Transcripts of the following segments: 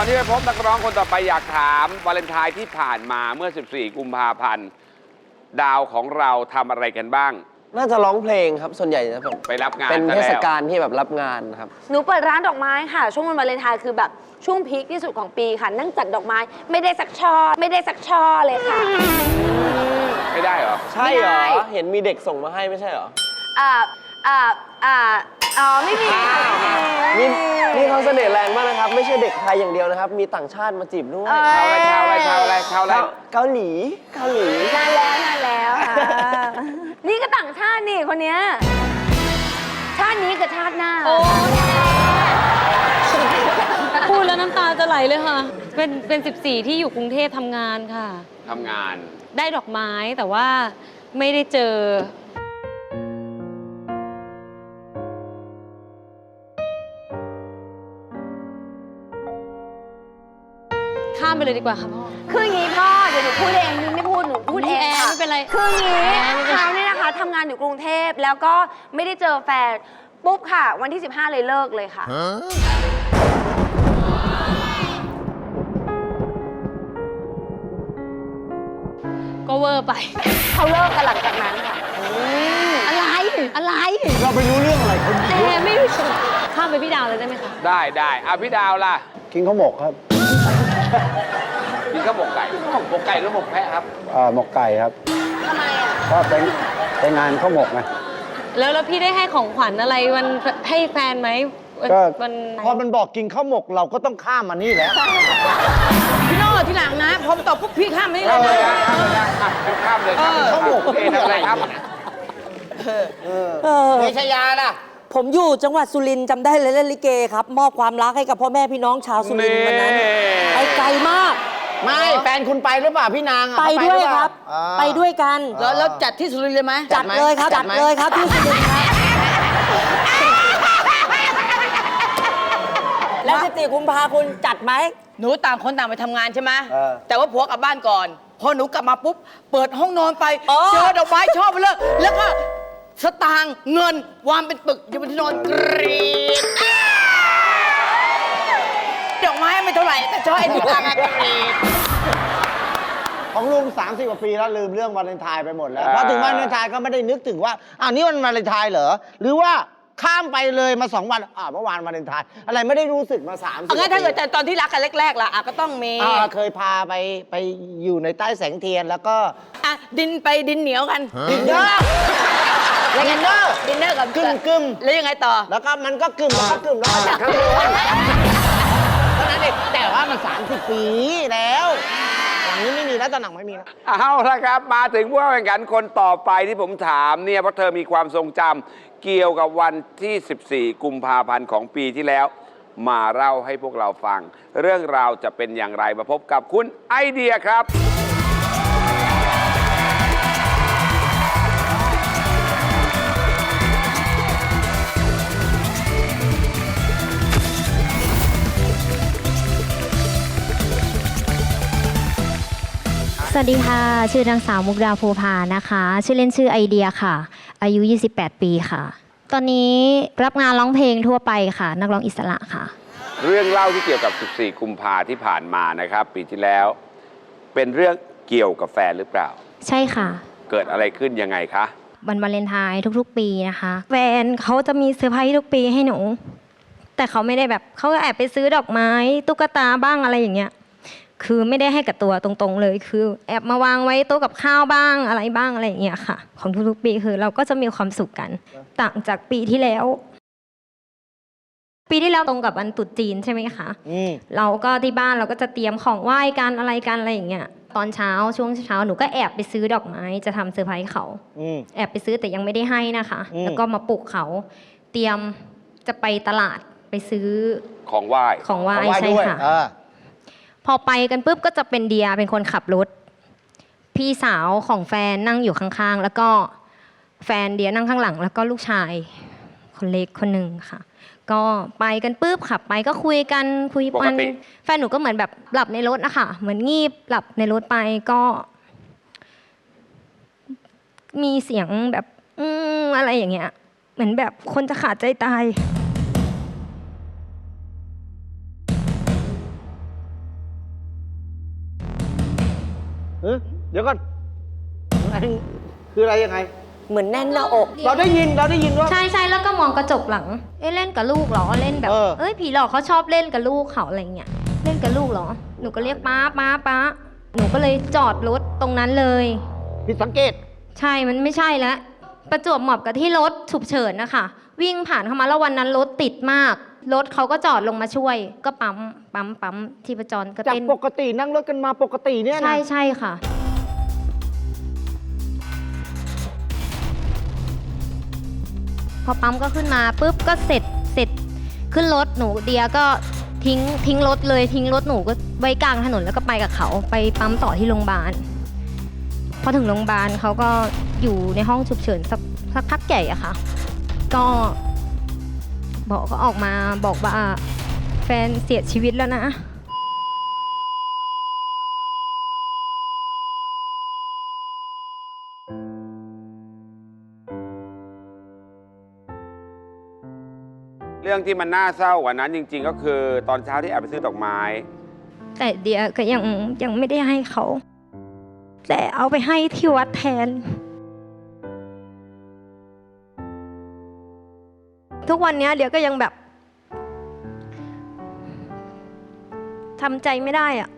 อนที่ไปพบนักร้องคนต่อไปอยากถามวาเลนไทน์ที่ผ่านมาเมื่อ 14 กุมภาพันธ์ ดาวของเราทำอะไรกันบ้าง น่าจะร้องเพลงครับส่วนใหญ่จะแบบไปรับงานเป็นซะเทแล้วศกาลที่แบบรับงานครับ หนูเปิดร้านดอกไม้ค่ะ ช่วงวันวาเลนไทน์คือแบบช่วงพีคที่สุดของปีค่ะ นั่งจัดดอกไม้ ไม่ได้สักช่อไม่ได้สักช่อเลยค่ะ ไม่ได้เหรอ ใช่เหรอ ไม่ได้ เห็นมีเด็กส่งมาให้ไม่ใช่เหรอ อ่าอ่าอ่า อ๋อไม่มีค่ะไม่นี่มีนี่เขาเสน่ห์แรงมากนะครับ ไม่ใช่เด็กไทยอย่างเดียวนะครับ มีต่างชาติมาจีบด้วยเอ้ยชาวอะไรชาวอะไรชาวอะไรชาวอะไรเกาหลีเกาหลี นานแล้วนานแล้วค่ะ นี่ก็ต่างชาตินี่คนเนี้ยชาตินี้กับชาติหน้า โอ้พูดแล้วน้ำตาจะไหลเลยค่ะ เป็นเป็น 14 ที่อยู่กรุงเทพทำงานค่ะ ทำงาน ได้ดอกไม้แต่ว่าไม่ได้เจอ ข้ามไปเลยดีกว่าค่ะพ่อ คืออย่างนี้พ่อเดี๋ยวหนูพูดเองนี่ไม่พูดหนูพูดเองแอร์ค่ะไม่เป็นไรคืออย่างนี้แอร์ไม่เป็นไรเขาเนี่ยนะคะทำงานอยู่กรุงเทพแล้วก็ไม่ได้เจอแฟนปุ๊บค่ะ วันที่ 15 เลยเลิกเลยค่ะ ก็เวอร์ไป เขาเลิกกันหลังจากนั้นค่ะ อะไรอะไรเราไปรู้เรื่องอะไรคนแอร์ไม่รู้ข้ามไปพี่ดาวเลยได้ไหมคะ ได้ได้อะพี่ดาวล่ะ กินข้าวหมกครับ กินข้าวหมกไก่หมกไก่หรือหมกแพะครับอ่าหมกไก่ครับทำไมอะ ก็เป็นเป็นงานข้าวหมกไง แล้วแล้วพี่ได้ให้ของขวัญอะไรวันให้แฟนไหมวันก็ วันพอมันบอกกินข้าวหมกเราก็ต้องข้ามมานี่แหล้วพี่โน่ที่หลังนะ พอมาตอบปุ๊บพี่ข้ามไม่ได้ข้ามเลเลยยนะข้ามเลยนะอะข้ามเลยครับข้าวหมกเอ๊ะทำอะไรครับ เมชยาล่ะ ผมอยู่จังหวัดสุรินทร์จำได้เลยเล่นลิเกครับ มอบความรักให้กับพ่อแม่พี่น้องชาวสุรินทร์วันนั้นไปไกลมาก ไม่ แฟนคุณไปหรือเปล่าพี่นางอะไปเขาด้วยหอเปคล่ารับ อ่า ไปด้วยกัน แล้วแล้วจัดที่สุรินทร์เลยไหมจัดไหมเลยครับจัดไหมเลยครับที่สุรินทร์ครับแล้วสิบสี่กุมภาคุณจัดไหม หนูต่างคนต่างไปทำงานใช่ไหมเออ แต่ว่าผัวกลับบ้านก่อน พอหนูกลับมาปุ๊บ เปิดห้องนอนไปอ๋อเจอดอกไม้ชอบไปเลย แล้วก็ สตางค์เงิน วางเป็นปึกอยู่บนที่นอนกรีดดอกไม้ไม่เท่าไหร่ แต่ชอบไอ้สตางค์อะกรีดของลุง30กว่าปีแล้วลืมเรื่องวาเลนไทน์ไปหมดแล้วอ่าพอถึงวาเลนไทน์ก็ไม่ได้นึกถึงว่าอ้าวนี่วันวาเลนไทน์เหรอหรือว่าข้ามไปเลยมาสองวันอ่าเมื่อวานวาเลนไทน์อะไรไม่ได้รู้สึกมาสามสิบเอางั้นถ้าเกิดแต่ตอนที่รักกันแรกๆล่ะอะก็ต้องมีอ่าเคยพาไปไปอยู่ในใต้แสงเทียนแล้วก็ อะดินไปดินเหนียวกัน ดินเนอร์ ดินเนอร์ดินเนอร์กับกึ่มกึ่มแล้วยังไงต่อ แล้วก็มันก็กึ่มแล้วก็กึ่มแล้วก็จากข้างบนเท่านั้นเองแต่ว่ามัน 30 ปีแล้วหลังนี้ไม่มีแล้วตอนหนังไม่มีแล้ว เอาละครับ มาถึงผู้แข่งขันคนต่อไปที่ผมถามเนี่ยเพราะเธอมีความทรงจำเกี่ยวกับวันที่ 14 กุมภาพันธ์ของปีที่แล้ว มาเล่าให้พวกเราฟัง เรื่องราวจะเป็นอย่างไรมาพบกับคุณไอเดียครับ วัสดีค่ะ ชื่อนางสาวมุกดาภูพานะคะ ชื่อเล่นชื่อไอเดียค่ะ อายุ 28 ปีค่ะ ตอนนี้รับงานร้องเพลงทั่วไปค่ะ นักร้องอิสระค่ะ เรื่องเล่าที่เกี่ยวกับ 14 กุมภาที่ผ่านมานะครับ ปีที่แล้ว เป็นเรื่องเกี่ยวกับแฟนหรือเปล่า ใช่ค่ะ เกิดอะไรขึ้นยังไงคะวันวาเลนไทน์ทุกๆ ปีนะคะแฟนเขาจะมีเซอร์ไพรส์ทุกปีให้หนู แต่เขาไม่ได้แบบเขาก็แอบไปซื้อดอกไม้ ตุ๊กตาบ้างอะไรอย่างเงี้ย คือไม่ได้ให้กับตัวตรงๆเลย คือแอบมาวางไว้โต๊ะกับข้าวบ้างอะไรบ้างอะไรอย่างเงี้ยค่ะ ของทุกๆปีคือเราก็จะมีความสุขกัน ต่างจากปีที่แล้ว ปีที่แล้วตรงกับวันตรุษจีนใช่ไหมคะอืมเราก็ที่บ้านเราก็จะเตรียมของไหว้กันอะไรกันอะไรอย่างเงี้ยตอนเช้าช่วงเช้าหนูก็แอบไปซื้อดอกไม้จะทำเซอร์ไพรส์เขาอืมแอบไปซื้อแต่ยังไม่ได้ให้นะคะอืมแล้วก็มาปลุกเขา เตรียมจะไปตลาดไปซื้อของไหว้ของไหว้เอาไว้ใช่ด้วยค่ะเออ พอไปกันปุ๊บก็จะเป็นเดียเป็นคนขับรถ พี่สาวของแฟนนั่งอยู่ข้างๆ แล้วก็แฟนเดียนั่งข้างหลัง แล้วก็ลูกชายคนเล็กคนหนึ่งค่ะ ก็ไปกันปุ๊บขับไปก็คุยกันคุยปกักติ แฟนหนูก็เหมือนแบบหลับในรถนะคะเหมือนงีบหลับในรถไปก็ มีเสียงแบบ อืมอะไรอย่างเงี้ย เหมือนแบบคนจะขาดใจตาย เออเดี๋ยวก่อนไอ้คืออะไรยังไง เหมือนแน่นหน้าอก เราได้ยินเราได้ยินว่า ใช่ใช่แล้วก็มองกระจกหลัง เอ้เล่นกับลูกเหรอเล่นแบบเออ เอ้ยผีหลอกเขาชอบเล่นกับลูกเขาอะไรเงี้ยเล่นกับลูกเหรอ หนูก็เรียกป้าป้าป้าหนูก็เลยจอดรถตรงนั้นเลย ผิดสังเกต ใช่มันไม่ใช่แล้วประจวบเหมาะกับที่รถฉุกเฉินนะคะวิ่งผ่านเข้ามาแล้ววันนั้นรถติดมาก รถเขาก็จอดลงมาช่วย ก็ปั๊มปั๊มปั๊มที่ประจรก็จากเต้นปกตินั่งรถกันมาปกติเนี่ยนะใช่ใช่ค่ะ พอปั๊มก็ขึ้นมาปุ๊บก็เสร็จเสร็จขึ้นรถหนูเดียก็ทิ้งทิ้งรถเลยทิ้งรถหนูก็ไว้กลางถนนแล้วก็ไปกับเขาไปปั๊มต่อที่โรงพยาบาลพอถึงโรงพยาบาลเขาก็อยู่ในห้องฉุกเฉินสักสักพักใหญ่อะค่ะ ก็ บอกก็ออกมาบอกว่าแฟนเสียชีวิตแล้วนะเรื่องที่มันน่าเศร้ากว่านั้นจริง ๆ ก็คือตอนเช้าที่แอบไปซื้อดอกไม้ แต่เดียก็ยังยังไม่ได้ให้เขา แต่เอาไปให้ที่วัดแทน ทุกวันเนี้ยเดียก็ยังแบบทำใจไม่ได้อะ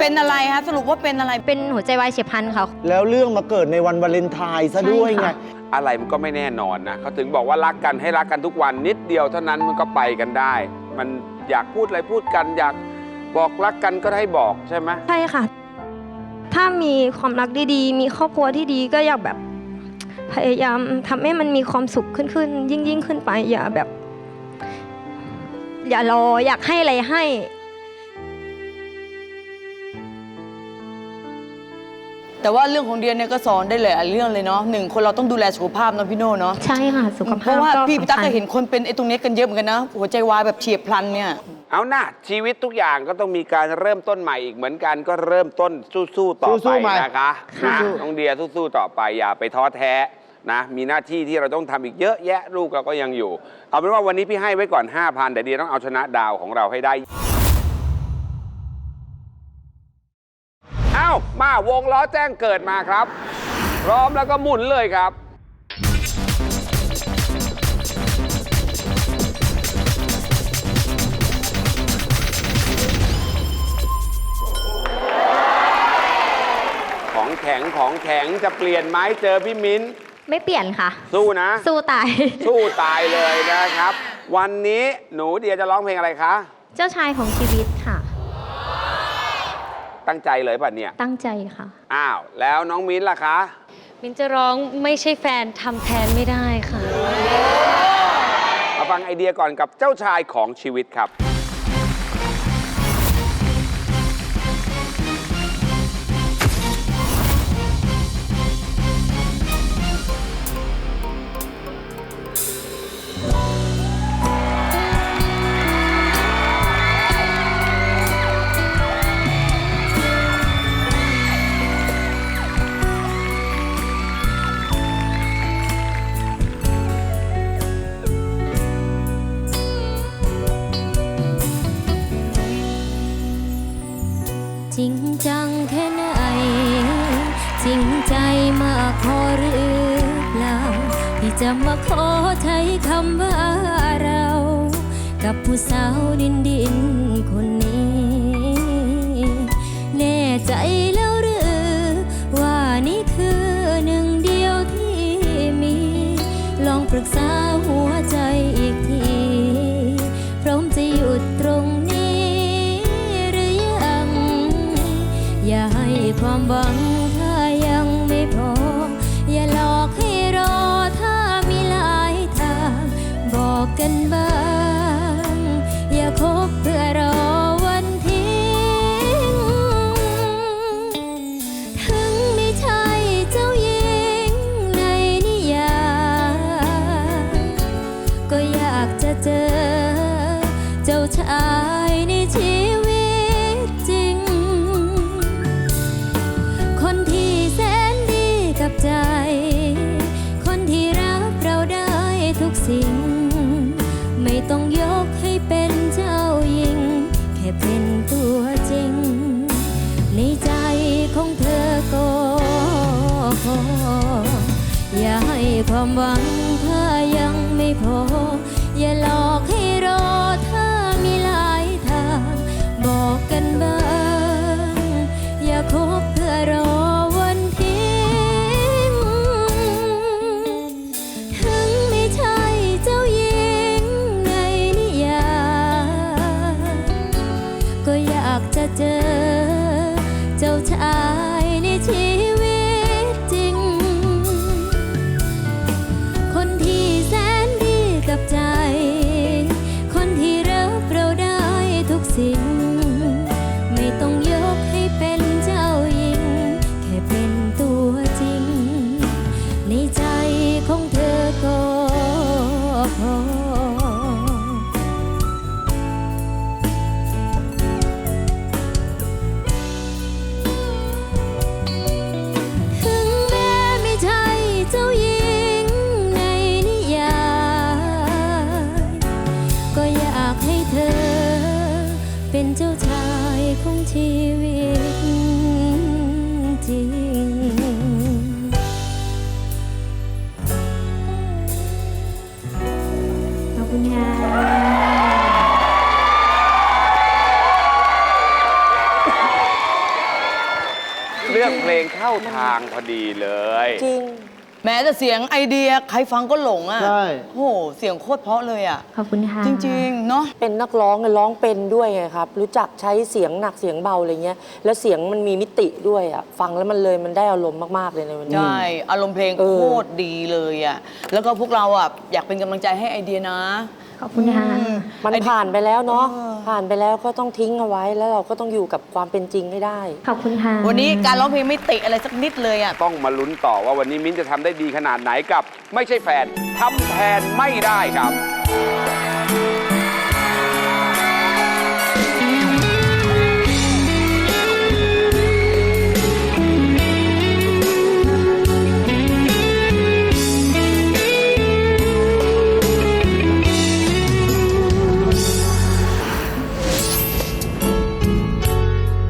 เป็นอะไรฮะสรุปว่าเป็นอะไร เป็นหัวใจวายเฉียบพลันค่ะ แล้วเรื่องมาเกิดในวันวาเลนไทน์ซะด้วยใช่ไงค่ะอะไรมันก็ไม่แน่นอนนะเขาถึงบอกว่ารักกันให้รักกันทุกวันนิดเดียวเท่านั้นมันก็ไปกันได้ มันอยากพูดอะไรพูดกันอยากบอกรักกันก็ให้บอกใช่ไหมใช่ค่ะ ถ้ามีความรักดีๆ มีครอบครัวที่ดีก็อยากแบบพยายามทำให้มันมีความสุขขึ้นขึ้นยิ่งยิ่งขึ้นไป อย่าแบบ อย่ารออยากให้อะไรให้แต่ว่าเรื่องของเดียเนี่ยก็สอนได้หลายๆเรื่องเลยเนาะหนึ่งคนเราต้องดูแลสุขภาพเนาะพี่โน่เนาะใช่ค่ะสุขเพภาพราะว่าก็พี่พี่ตั๊กสำคัก็ญเห็นคนเป็นไอ้ตรงเนี้ยกันเยอะเหมือนกันนะหัวใจวายแบบเฉียบพลันเนี่ย เอานะชีวิตทุกอย่างก็ต้องมีการเริ่มต้นใหม่อีกเหมือนกันก็เริ่มต้นสู้ๆต่อสู้ไปๆใหม่นะคะนะน้องเดียสู้ๆต่อไปอย่าไปท้อแท้นะมีหน้าที่ที่เราต้องทำอีกเยอะแยะลูกเราก็ยังอยู่ เอาเป็นว่าวันนี้พี่ให้ไว้ก่อน 5,000แต่เดียต้องเอาชนะดาวของเราให้ได้ เอ้ามาวงล้อแจ้งเกิดมาครับ พร้อมแล้วก็หมุนเลยครับ แข็งของแข็งจะเปลี่ยนไหมเจอพี่มิ้น ไม่เปลี่ยนค่ะ สู้นะ สู้ตาย สู้ตายเลยนะครับ วันนี้หนูเดียจะร้องเพลงอะไรคะ เจ้าชายของชีวิตค่ะ ตั้งใจเลยป่ะเนี่ย ตั้งใจค่ะ อ้าว แล้วน้องมิ้นล่ะคะ มินจะร้องไม่ใช่แฟนทำแทนไม่ได้ค่ะ มาฟังไอเดียก่อนกับเจ้าชายของชีวิตครับ ใช้คำว่าเรา กับผู้สาวดินดินคนนี้ แน่ใจแล้วหรือ ว่านี่คือหนึ่งเดียวที่มี ลองปรึกษาหัวใจอีกที พร้อมจะหยุดตรงนี้ หรือยัง อย่าให้ความหวัง กันบ้าง อย่าคบเพื่อรอวันทิ้ง ถึงไม่ใช่เจ้าหญิงในนิยายก็อยากจะเจอ เจ้าชายในชีวิ ความหวังถ้ายังไม่พอ อย่าหลอกให้รอถ้ามีหลายทาง บอกกันบ้าง อย่าคบเพื่อรอวันทิ้ง ถึงไม่ใช่เจ้าหญิงในนิยายก็อยากจะเจอเจ้าชาย พ ทางพอดีเลย จริง แม้แต่เสียงไอเดียใครฟังก็หลงอะใช่โอ้โห เสียงโคตรเพราะเลยอะ ขอบคุณค่ะ จริง ๆ เนาะ เป็นนักร้องไงร้องเป็นด้วยไงครับ รู้จักใช้เสียงหนักเสียงเบาอะไรเงี้ย แล้วเสียงมันมีมิติด้วยอะ ฟังแล้วมันเลยมันได้อารมณ์มาก ๆ เลยในวันนี้ ใช่ อารมณ์เพลงเออโคตรดีเลยอะ แล้วก็พวกเราอะอยากเป็นกำลังใจให้ไอเดียนะ ขอบคุณค่ะอืมมันไอเดียผ่านไปแล้วเนาะเออผ่านไปแล้วก็ต้องทิ้งเอาไว้แล้วเราก็ต้องอยู่กับความเป็นจริงให้ได้ขอบคุณค่ะวันนี้การร้องเพลงไม่ติอะไรสักนิดเลยอะต้องมาลุ้นต่อว่าวันนี้มิ้นท์จะทำได้ดีขนาดไหนกับ ไม่ใช่แฟนทำแทนไม่ได้ครับ